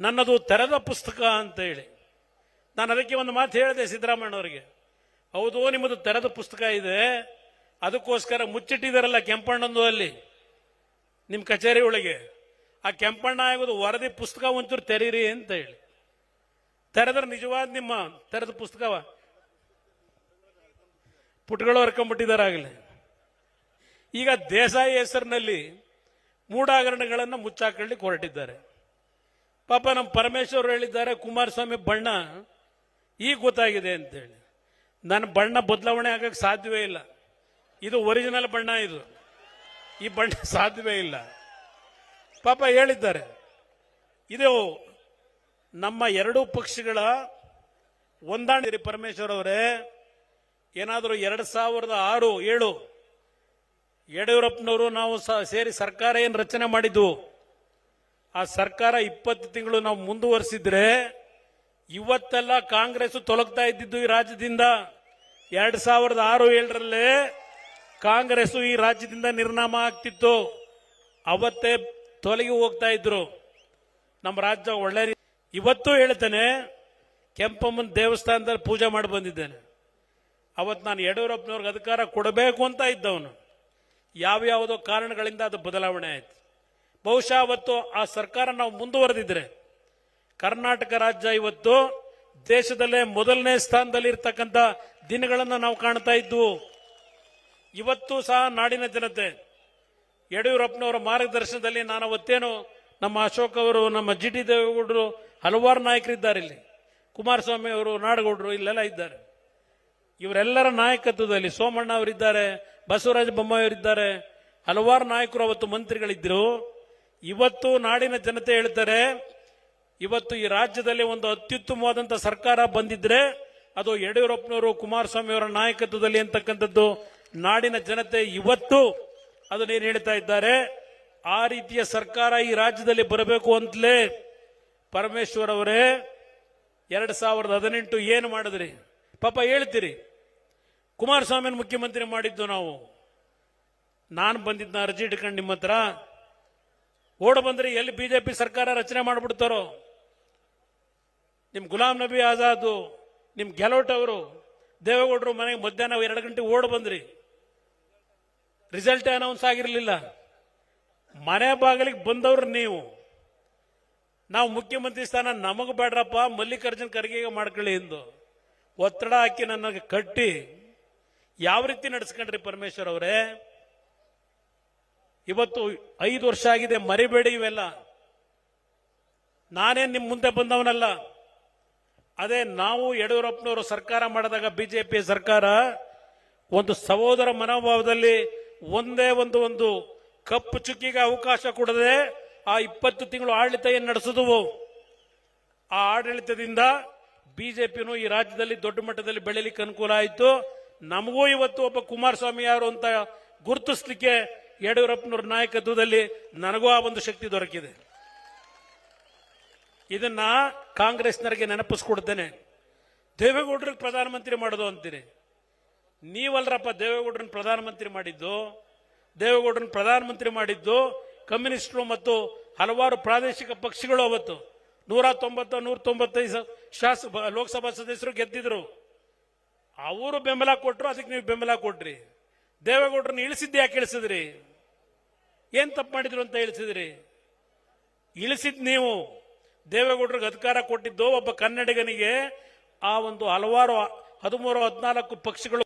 ನನ್ನದು ತೆರೆದ ಪುಸ್ತಕ ಅಂತ ಹೇಳಿ. ನಾನು ಅದಕ್ಕೆ ಒಂದು ಮಾತು ಹೇಳಿದೆ ಸಿದ್ದರಾಮಯ್ಯನವರಿಗೆ. ಹೌದು, ನಿಮ್ಮದು ತೆರೆದ ಪುಸ್ತಕ ಇದೆ. ಅದಕ್ಕೋಸ್ಕರ ಮುಚ್ಚಿಟ್ಟಿದಾರಲ್ಲ ಕೆಂಪಣ್ಣಂದು ಅಲ್ಲಿ, ನಿಮ್ಮ ಕಚೇರಿ ಒಳಗೆ. ಆ ಕೆಂಪಣ್ಣ ಆಗೋದು ವರದಿ ಪುಸ್ತಕ ಒಂಚೂರು ತೆರೀರಿ ಅಂತ ಹೇಳಿ. ತೆರೆದ್ರೆ ನಿಜವಾದ ನಿಮ್ಮ ತೆರೆದ ಪುಸ್ತಕವ? ಪುಟಗಳು ಹರ್ಕೊಂಡ್ಬಿಟ್ಟಿದಾರಾಗಲಿ ಈಗ ದೇಸಾಯಿ ಹೆಸರಿನಲ್ಲಿ ಮೂಢಾಗರಣಗಳನ್ನು ಮುಚ್ಚಾಕೊಳ್ಳಿಕ್ಕೆ ಹೊರಟಿದ್ದಾರೆ. ಪಾಪ ನಮ್ಮ ಪರಮೇಶ್ವರ್ ಹೇಳಿದ್ದಾರೆ, ಕುಮಾರಸ್ವಾಮಿ ಬಣ್ಣ, ಈಗ ಗೊತ್ತಾಗಿದೆ ಅಂತೇಳಿ. ನನ್ನ ಬಣ್ಣ ಬದಲಾವಣೆ ಆಗಕ್ಕೆ ಸಾಧ್ಯವೇ ಇಲ್ಲ. ಇದು ಒರಿಜಿನಲ್ ಬಣ್ಣ ಇದು. ಈ ಬಣ್ಣ ಸಾಧ್ಯವೇ ಇಲ್ಲ. ಪಾಪ ಹೇಳಿದ್ದಾರೆ. ಇದು ನಮ್ಮ ಎರಡೂ ಪಕ್ಷಗಳ ಹೊಂದಾಣಿರಿ ಪರಮೇಶ್ವರ್ ಅವರೇ. ಏನಾದರೂ ಎರಡು ಸಾವಿರದ ಆರು, ಏಳು, ಯಡಿಯೂರಪ್ಪನವರು ನಾವು ಸೇರಿ ಸರ್ಕಾರ ಏನು ರಚನೆ ಮಾಡಿದ್ವು ಆ ಸರ್ಕಾರ ಇಪ್ಪತ್ತು ತಿಂಗಳು ನಾವು ಮುಂದುವರಿಸಿದ್ರೆ ಇವತ್ತೆಲ್ಲ ಕಾಂಗ್ರೆಸ್ ತೊಲಗ್ತಾ ಇದ್ದಿದ್ದು ಈ ರಾಜ್ಯದಿಂದ. ಎರಡ್ ಸಾವಿರದ ಆರು, ಏಳರಲ್ಲೇ ಕಾಂಗ್ರೆಸ್ ಈ ರಾಜ್ಯದಿಂದ ನಿರ್ನಾಮ ಆಗ್ತಿತ್ತು. ಅವತ್ತೇ ತೊಲಗಿ ಹೋಗ್ತಾ ಇದ್ರು. ನಮ್ಮ ರಾಜ್ಯ ಒಳ್ಳೆ ಇವತ್ತು ಹೇಳ್ತೇನೆ, ಕೆಂಪಮ್ಮನ ದೇವಸ್ಥಾನದಲ್ಲಿ ಪೂಜೆ ಮಾಡಿ ಬಂದಿದ್ದೇನೆ. ಅವತ್ತು ನಾನು ಯಡಿಯೂರಪ್ಪನವ್ರಿಗೆ ಅಧಿಕಾರ ಕೊಡಬೇಕು ಅಂತ ಇದ್ದವನು. ಯಾವ್ಯಾವುದೋ ಕಾರಣಗಳಿಂದ ಅದು ಬದಲಾವಣೆ ಆಯ್ತು. ಬಹುಶಃ ಅವತ್ತು ಆ ಸರ್ಕಾರ ನಾವು ಮುಂದುವರೆದಿದ್ರೆ ಕರ್ನಾಟಕ ರಾಜ್ಯ ಇವತ್ತು ದೇಶದಲ್ಲೇ ಮೊದಲನೇ ಸ್ಥಾನದಲ್ಲಿ ಇರ್ತಕ್ಕಂಥ ದಿನಗಳನ್ನು ನಾವು ಕಾಣ್ತಾ ಇದ್ವು ಇವತ್ತು ಸಹ ನಾಡಿನ ಜನತೆ, ಯಡಿಯೂರಪ್ಪನವರ ಮಾರ್ಗದರ್ಶನದಲ್ಲಿ ನಾನು ಅವತ್ತೇನು ನಮ್ಮ ಅಶೋಕ್ ಅವರು, ನಮ್ಮ ಜಿ ಟಿ ದೇವೇಗೌಡರು ಹಲವಾರು ನಾಯಕರಿದ್ದಾರೆ ಇಲ್ಲಿ. ಕುಮಾರಸ್ವಾಮಿ ಅವರು, ನಾಡಗೌಡರು ಇಲ್ಲೆಲ್ಲ ಇದ್ದಾರೆ. ಇವರೆಲ್ಲರ ನಾಯಕತ್ವದಲ್ಲಿ ಸೋಮಣ್ಣ ಅವರಿದ್ದಾರೆ, ಬಸವರಾಜ ಬೊಮ್ಮಾಯಿ ಅವರಿದ್ದಾರೆ. ಹಲವಾರು ನಾಯಕರು ಅವತ್ತು ಮಂತ್ರಿಗಳಿದ್ದರು ಇವತ್ತು ನಾಡಿನ ಜನತೆ ಹೇಳ್ತಾರೆ, ಇವತ್ತು ಈ ರಾಜ್ಯದಲ್ಲಿ ಒಂದು ಅತ್ಯುತ್ತಮವಾದಂಥ ಸರ್ಕಾರ ಬಂದಿದ್ರೆ ಅದು ಯಡಿಯೂರಪ್ಪನವರು, ಕುಮಾರಸ್ವಾಮಿ ಅವರ ನಾಯಕತ್ವದಲ್ಲಿ ಅಂತಕ್ಕಂಥದ್ದು ನಾಡಿನ ಜನತೆ ಇವತ್ತು ಅದನ್ನೇನು ಹೇಳ್ತಾ ಇದ್ದಾರೆ, ಆ ರೀತಿಯ ಸರ್ಕಾರ ಈ ರಾಜ್ಯದಲ್ಲಿ ಬರಬೇಕು ಅಂತಲೇ ಪರಮೇಶ್ವರ್ ಅವರೇ ಎರಡ್ ಸಾವಿರದ ಹದಿನೆಂಟು ಏನು ಮಾಡಿದ್ರಿ? ಪಾಪ ಹೇಳ್ತೀರಿ ಕುಮಾರಸ್ವಾಮಿನ ಮುಖ್ಯಮಂತ್ರಿ ಮಾಡಿದ್ದು ನಾವು. ನಾನು ಬಂದಿದ್ದ ಅರ್ಜಿ ಇಟ್ಕೊಂಡು ನಿಮ್ಮ ಹತ್ರ ಓಡ ಬಂದ್ರೆ ಎಲ್ಲಿ ಬಿಜೆಪಿ ಸರ್ಕಾರ ರಚನೆ ಮಾಡಿಬಿಡ್ತಾರೋ? ನಿಮ್ಮ ಗುಲಾಂ ನಬಿ ಆಜಾದ್ ನಿಮ್ಮ ಗೆಲೋಟ್ ಅವರು, ದೇವೇಗೌಡರು ಮನೆಗೆ ಮಧ್ಯಾಹ್ನ ಎರಡು ಗಂಟೆ ಓಡ್ ಬಂದ್ರಿ. ರಿಸಲ್ಟ್ ಅನೌನ್ಸ್ ಆಗಿರಲಿಲ್ಲ. ಮನೆ ಬಾಗಿಲಿಗೆ ಬಂದವ್ರು ನೀವು. ನಾವು ಮುಖ್ಯಮಂತ್ರಿ ಸ್ಥಾನ ನಮಗೆ ಬೇಡ್ರಪ್ಪ ಮಲ್ಲಿಕಾರ್ಜುನ್ ಖರ್ಗೆಗೆ ಮಾಡ್ಕೊಳ್ಳಿ ಎಂದು. ಒತ್ತಡ ಹಾಕಿ ನನಗೆ ಕಟ್ಟಿ, ಯಾವ ರೀತಿ ನಡೆಸ್ಕೊಂಡ್ರಿ ಪರಮೇಶ್ವರ್ ಅವರೇ? ಇವತ್ತು ಐದು ವರ್ಷ ಆಗಿದೆ, ಮರಿಬೇಡಿ ಇವೆಲ್ಲ. ನಾನೇ ನಿಮ್ಮ ಮುಂದೆ ಬಂದವನಲ್ಲ. ಅದೇ ನಾವು ಯಡಿಯೂರಪ್ಪನವರು ಸರ್ಕಾರ ಮಾಡಿದಾಗ ಬಿಜೆಪಿ ಸರ್ಕಾರ ಒಂದು ಸಹೋದರ ಮನೋಭಾವದಲ್ಲಿ ಒಂದೇ ಒಂದು ಒಂದು ಕಪ್ಪು ಚುಕ್ಕಿಗೆ ಅವಕಾಶ ಕೊಡದೆ ಆ ಇಪ್ಪತ್ತು ತಿಂಗಳು ಆಡಳಿತ ಏನು ನಡೆಸಿದವು? ಆ ಆಡಳಿತದಿಂದ ಬಿಜೆಪಿನೂ ಈ ರಾಜ್ಯದಲ್ಲಿ ದೊಡ್ಡ ಮಟ್ಟದಲ್ಲಿ ಬೆಳೀಲಿಕ್ಕೆ ಅನುಕೂಲ ಆಯಿತು. ನಮಗೂ ಇವತ್ತು ಒಬ್ಬ ಕುಮಾರಸ್ವಾಮಿ ಯಾರು ಅಂತ ಗುರುತಿಸ್ಲಿಕ್ಕೆ ಯಡಿಯೂರಪ್ಪನವ್ರ ನಾಯಕತ್ವದಲ್ಲಿ ನನಗೂ ಆ ಒಂದು ಶಕ್ತಿ ದೊರಕಿದೆ. ಇದನ್ನ ಕಾಂಗ್ರೆಸ್ನವರಿಗೆ ನೆನಪಿಸ್ಕೊಡ್ತೇನೆ. ದೇವೇಗೌಡರಿಗೆ ಪ್ರಧಾನಮಂತ್ರಿ ಮಾಡೋದು ಅಂತೀರಿ. ನೀವಲ್ರಪ್ಪ ದೇವೇಗೌಡರನ್ನ ಪ್ರಧಾನಮಂತ್ರಿ ಮಾಡಿದ್ದು, ದೇವೇಗೌಡರನ್ನ ಪ್ರಧಾನಮಂತ್ರಿ ಮಾಡಿದ್ದು, ಕಮ್ಯುನಿಸ್ಟರು ಮತ್ತು ಹಲವಾರು ಪ್ರಾದೇಶಿಕ ಪಕ್ಷಗಳು ಅವತ್ತು. ನೂರ ತೊಂಬತ್ತ, ನೂರ ತೊಂಬತ್ತೈದು ಸ- ಶಾಸ ಲೋಕಸಭಾ ಸದಸ್ಯರು ಗೆದ್ದಿದ್ರು. ಅವರು ಬೆಂಬಲ ಕೊಟ್ಟರು ಅದಕ್ಕೆ ನೀವು ಬೆಂಬಲ ಕೊಟ್ರಿ. ದೇವೇಗೌಡರನ್ನ ಇಳಿಸಿದ್ದೆ ಯಾಕೆ ಇಳಿಸಿದ್ರಿ? ಏನ್ ತಪ್ಪು ಮಾಡಿದ್ರು ಅಂತ ಇಳಿಸಿದ್ರಿ? ಇಳಿಸಿದ್ ನೀವು ದೇವೇಗೌಡರಿಗೆ ಅಧಿಕಾರ ಕೊಟ್ಟಿದ್ದು ಒಬ್ಬ ಕನ್ನಡಿಗನಿಗೆ ಆ ಒಂದು ಹಲವಾರು, ಹದಿಮೂರು, ಹದಿನಾಲ್ಕು ಪಕ್ಷಗಳು